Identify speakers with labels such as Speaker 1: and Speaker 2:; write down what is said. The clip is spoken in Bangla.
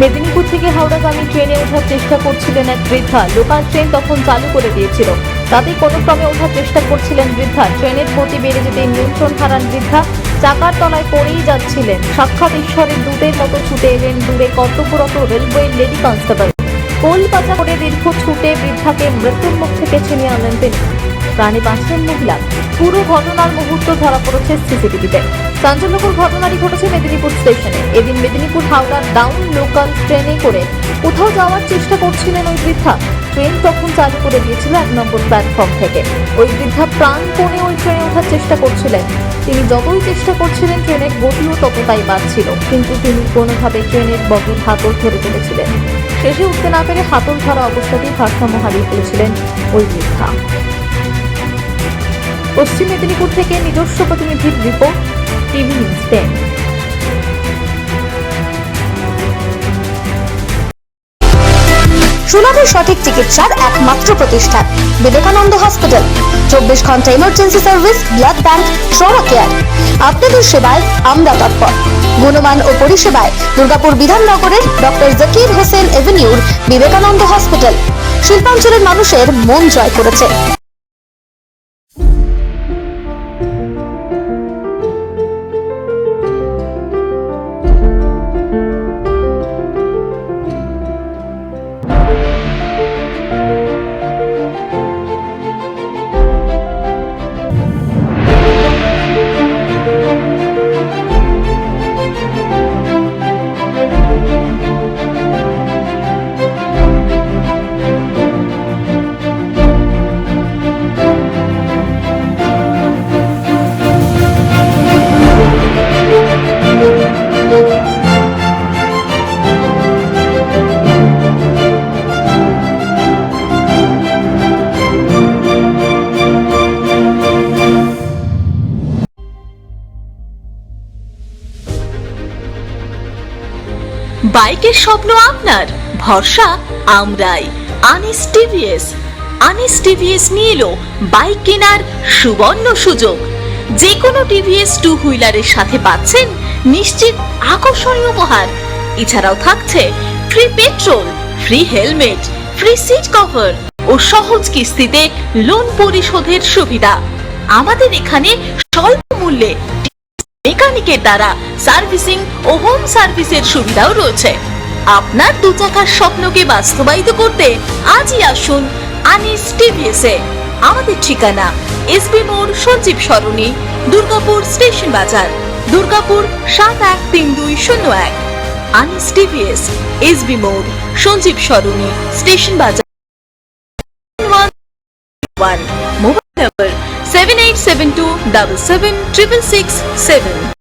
Speaker 1: মেদিনীপুর থেকে হাওড়াগামী ট্রেনে ওঠার চেষ্টা করছিলেন এক বৃদ্ধা। লোকাল ট্রেন তখন চালু করে দিয়েছিল। তাতে কোনো ক্রমে ওঠার চেষ্টা করছিলেন বৃদ্ধা। ট্রেনের গতি বেড়ে যেতে নিয়ন্ত্রণ হারান বৃদ্ধা। চাকার তলায় পড়েই যাচ্ছিলেন। সাক্ষাৎ ঈশ্বরের দূতের মতো ছুটে এলেন দূরে কর্তব্যরত রেলওয়ে লেডি কনস্টেবল। কলকাতা করে দীর্ঘ ছুটে বৃদ্ধাকে মৃত্যুর মুখ থেকে ছিনিয়ে আনলেন তিনি। প্রাণে বাঁচলেন মহিলা। পুরো ঘটনার মুহূর্ত ধরা পড়েছে সিসিটিভিতে। চাঞ্চল্যকর ঘটনাটি ঘটেছে মেদিনীপুর স্টেশনে। এদিন মেদিনীপুর হাওড়ার ডাউন লোকাল ট্রেনে করে কোথাও যাওয়ার চেষ্টা করছিলেন ওই বৃদ্ধা। ট্রেন তখন চালু করে দিয়েছিল এক নম্বর প্ল্যাটফর্ম থেকে। ওই বৃদ্ধা প্রাণপণে ওই ট্রেনে ওঠার চেষ্টা করছিলেন। তিনি যতই চেষ্টা করছিলেন ট্রেনের গতিও ততটাই বাড়ছিল, কিন্তু তিনি কোনোভাবে ট্রেনের বগির হাতল ধরে ফেলেছিলেন শেষে উঠতে না পেরে হাতল ধরা অবস্থাতেই ভারসাম্য হারিয়ে ফেলেছিলেন ওই বৃদ্ধা। পশ্চিম মেদিনীপুর থেকে নিজস্ব প্রতিনিধির রিপোর্ট। টিভি নিউজ টেন
Speaker 2: সঠিক চিকিৎসার একমাত্র প্রতিষ্ঠান, বিবেকানন্দ হসপিটাল। চব্বিশ ঘণ্টা emergency service blood bank trauma care আপনাদের সেবায় আমরা তৎপর। গুণমান ও পরিষেবায় দুর্গাপুর বিধাননগরের ডক্টর জাকির হোসেন এভিনিউর বিবেকানন্দ হসপিটাল। শিল্পাঞ্চলের মানুষের মন জয় করেছে।
Speaker 3: বাইকের স্বপ্ন আপনার? ভরসা আমরাই। আনিস টিভিএস আনিস টিভিএস নিয়ে এলো বাইক কেনার সুবর্ণ সুযোগ। যে কোনো টিভিএস টু হুইলারের সাথে পাচ্ছেন নিশ্চিত আকর্ষণীয় উপহার। এছাড়াও থাকছে free petrol free helmet free seat cover ও সহজ কিস্তিতে লোন পরিশোধের সুবিধা। আমাদের এখানে স্বল্প মূল্যে মেকানিকের দ্বারা সার্ভিসিং ও হোম সার্ভিসের সুবিধাও রয়েছে। আপনার দু চাকার স্বপ্নকে বাস্তবায়িত করতে আজই আসুন আনিস টিভিএস এ। আমাদের ঠিকানা এসবি মোড়, সঞ্জীব সরণি, দুর্গাপুর স্টেশন বাজার, দুর্গাপুর সাত এক তিন দুই শূন্য এক। আনিস টিভিএস এসবি মোড়, সঞ্জীব সরণি, স্টেশন বাজার। double seven triple six seven.